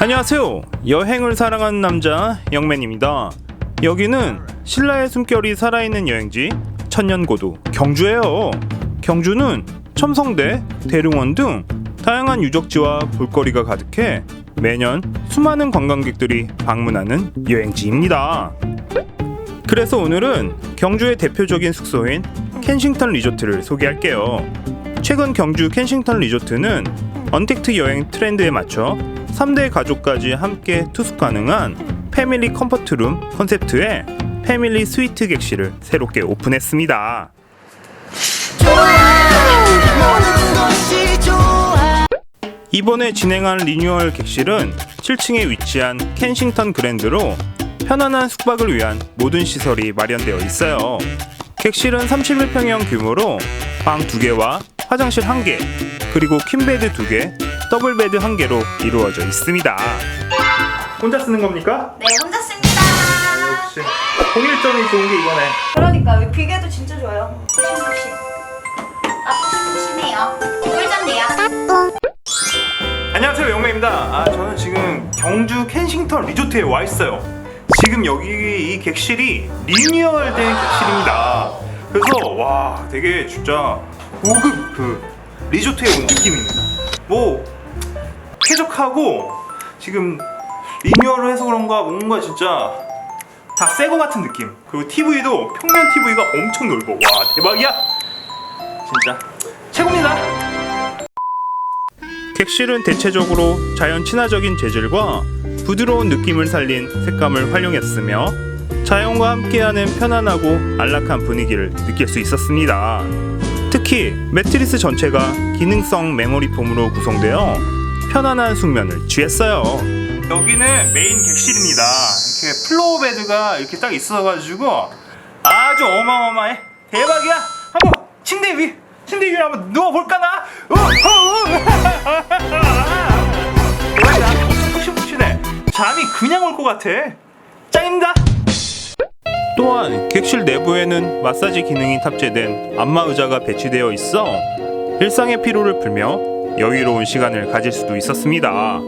안녕하세요. 여행을 사랑하는 남자 영맨입니다. 여기는 신라의 숨결이 살아있는 여행지 천년고도 경주예요. 경주는 첨성대, 대릉원 등 다양한 유적지와 볼거리가 가득해 매년 수많은 관광객들이 방문하는 여행지입니다. 그래서 오늘은 경주의 대표적인 숙소인 켄싱턴 리조트를 소개할게요. 최근 경주 켄싱턴 리조트는 언택트 여행 트렌드에 맞춰 3대 가족까지 함께 투숙 가능한 패밀리 컴포트룸 컨셉트의 패밀리 스위트 객실을 새롭게 오픈했습니다. 이번에 진행한 리뉴얼 객실은 7층에 위치한 켄싱턴 그랜드로 편안한 숙박을 위한 모든 시설이 마련되어 있어요. 객실은 31평형 규모로 방 2개와 화장실 1개, 그리고 퀸베드 2개, 더블베드 1개로 이루어져 있습니다. 혼자 쓰는 겁니까? 네, 혼자 씁니다. 역시 통일점이 좋은 게 이거네. 그러니까 이 비계도 진짜 좋아요. 푸신푸신. 아, 푸신푸신해요. 꿀잠네요. 안녕하세요 영매입니다. 아 저는 지금 경주 켄싱턴 리조트에 와 있어요. 지금 여기 이 객실이 리뉴얼된 객실입니다. 그래서 와 되게 진짜 고급 그 리조트에 온 느낌입니다. 뭐 쾌적하고 지금 리뉴얼을 해서 그런가 뭔가 진짜 다 새 거 같은 느낌. 그리고 TV도 평면 TV가 엄청 넓어. 와 대박이야. 진짜 최고입니다. 객실은 대체적으로 자연 친화적인 재질과 부드러운 느낌을 살린 색감을 활용했으며 자연과 함께하는 편안하고 안락한 분위기를 느낄 수 있었습니다. 특히 매트리스 전체가 기능성 메모리 폼으로 구성되어 편안한 숙면을 취했어요. 여기는 메인 객실입니다. 이렇게 플로어 베드가 이렇게 딱 있어가지고 아주 어마어마해. 대박이야. 한번 침대 위 침대 위에 한번 누워 볼까나? 잠이 그냥 올 것 같아. 짱입니다. 또한 객실 내부에는 마사지 기능이 탑재된 안마 의자가 배치되어 있어 일상의 피로를 풀며 여유로운 시간을 가질 수도 있었습니다.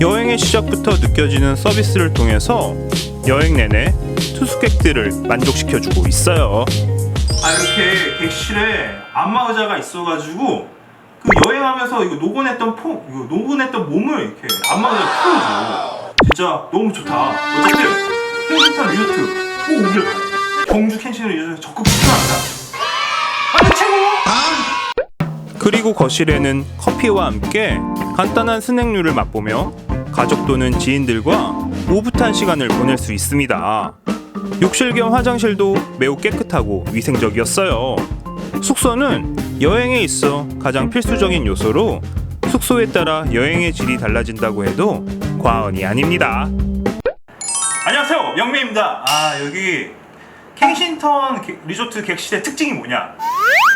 여행의 시작부터 느껴지는 서비스를 통해서 여행 내내 투숙객들을 만족시켜주고 있어요. 아 이렇게 객실에 안마 의자가 있어가지고 그 여행하면서 이거 노곤했던 폼, 이거 노곤했던 몸을 이렇게 안마 의자 풀어줘. 진짜 너무 좋다. 어쨌든 켄싱턴 리조트 꼭 오길 바래. 경주 켄싱턴 리조트 적극 추천한다. 아니 최고! 그리고 거실에는 커피와 함께 간단한 스낵류를 맛보며 가족 또는 지인들과 오붓한 시간을 보낼 수 있습니다. 욕실 겸 화장실도 매우 깨끗하고 위생적이었어요. 숙소는 여행에 있어 가장 필수적인 요소로 숙소에 따라 여행의 질이 달라진다고 해도 과언이 아닙니다. 안녕하세요, 영미입니다. 아 여기 켄싱턴 게- 리조트 객실의 특징이 뭐냐?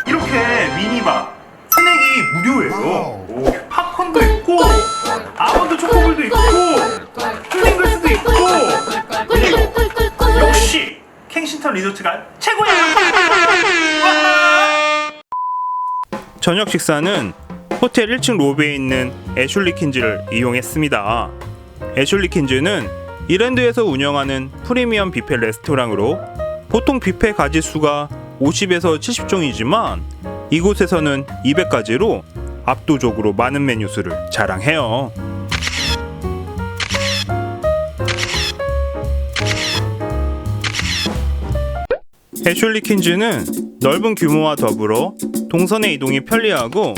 이렇게 미니바 스낵이 무료예요. 오, 팝콘도 있고 아몬드 초코볼도 있고 푸딩글스도 있고 역시 켄싱턴 리조트가 최고야. 저녁 식사는 호텔 1층 로비에 있는 애슐리 킨즈를 이용했습니다. 애슐리 킨즈는 이랜드에서 운영하는 프리미엄 뷔페 레스토랑으로 보통 뷔페 가지 수가 50에서 70종이지만 이곳에서는 200가지로 압도적으로 많은 메뉴 수를 자랑해요. 애슐리 킨즈는 넓은 규모와 더불어 동선의 이동이 편리하고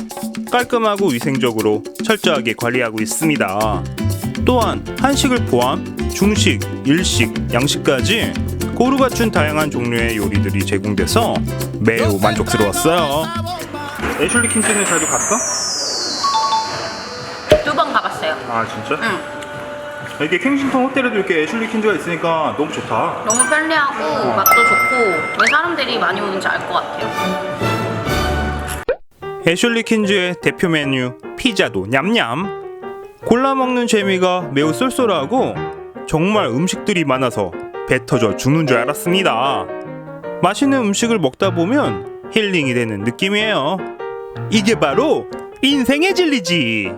깔끔하고 위생적으로 철저하게 관리하고 있습니다. 또한 한식을 포함 중식, 일식, 양식까지 고루 갖춘 다양한 종류의 요리들이 제공돼서 매우 만족스러웠어요. 애슐리 킨즈는 자주 갔어? 두 번 가봤어요. 아 진짜? 응. 이게 켄싱턴 호텔에도 이렇게 애슐리 킨즈가 있으니까 너무 좋다. 너무 편리하고 맛도 좋고 왜 사람들이 많이 오는지 알 것 같아요. 애슐리 킨즈의 대표 메뉴 피자도 냠냠. 골라 먹는 재미가 매우 쏠쏠하고 정말 음식들이 많아서 배 터져 죽는 줄 알았습니다. 맛있는 음식을 먹다 보면 힐링이 되는 느낌이에요. 이게 바로 인생의 진리지.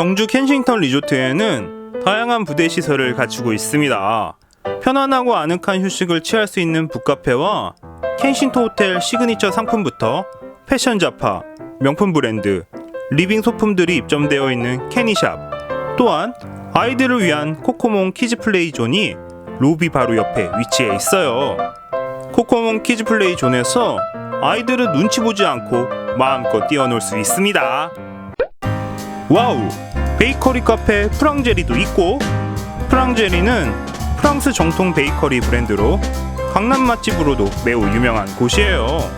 경주 켄싱턴 리조트에는 다양한 부대 시설을 갖추고 있습니다. 편안하고 아늑한 휴식을 취할 수 있는 북카페와 켄싱턴 호텔 시그니처 상품부터 패션 잡화, 명품 브랜드, 리빙 소품들이 입점되어 있는 캐니샵, 또한 아이들을 위한 코코몽 키즈 플레이 존이 로비 바로 옆에 위치해 있어요. 코코몽 키즈 플레이 존에서 아이들은 눈치 보지 않고 마음껏 뛰어놀 수 있습니다. 와우! 베이커리 카페 프랑제리도 있고 프랑제리는 프랑스 정통 베이커리 브랜드로 강남 맛집으로도 매우 유명한 곳이에요.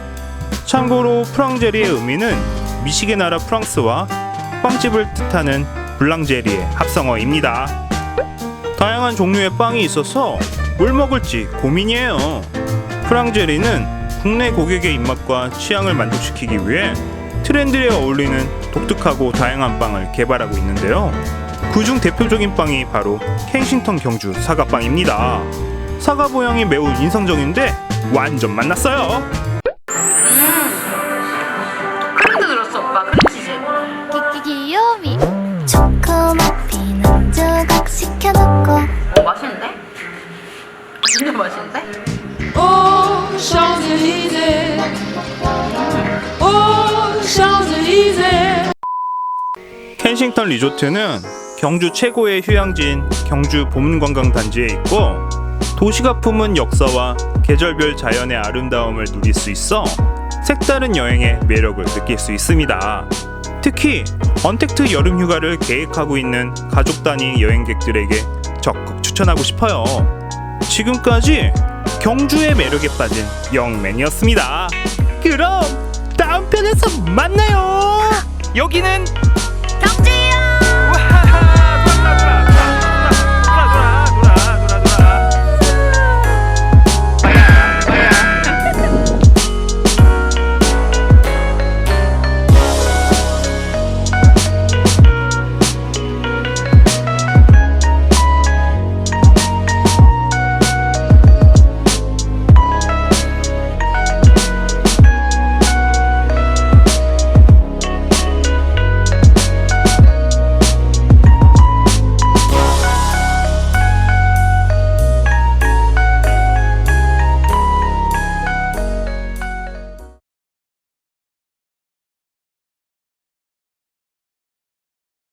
참고로 프랑제리의 의미는 미식의 나라 프랑스와 빵집을 뜻하는 블랑제리의 합성어입니다. 다양한 종류의 빵이 있어서 뭘 먹을지 고민이에요. 프랑제리는 국내 고객의 입맛과 취향을 만족시키기 위해 트렌드에 어울리는 독특하고 다양한 빵을 개발하고 있는데요. 그중 대표적인 빵이 바로 켄싱턴 경주 사과빵입니다. 사과 모양이 매우 인상적인데 완전 만났어요. 크림도 들었어 오빠 크림치즈 귀요미 초코머핀 한 조각 시켜놓고 오 맛있는데? 진짜 맛있는데? Champs-Élysées. 켄싱턴 리조트는 경주 최고의 휴양지인 경주 보문관광단지에 있고 도시가 품은 역사와 계절별 자연의 아름다움을 누릴 수 있어 색다른 여행의 매력을 느낄 수 있습니다. 특히 언택트 여름 휴가를 계획하고 있는 가족 단위 여행객들에게 적극 추천하고 싶어요. 지금까지 경주의 매력에 빠진 영맨이었습니다. 그럼 다음 편에서 만나요. 여기는 덕질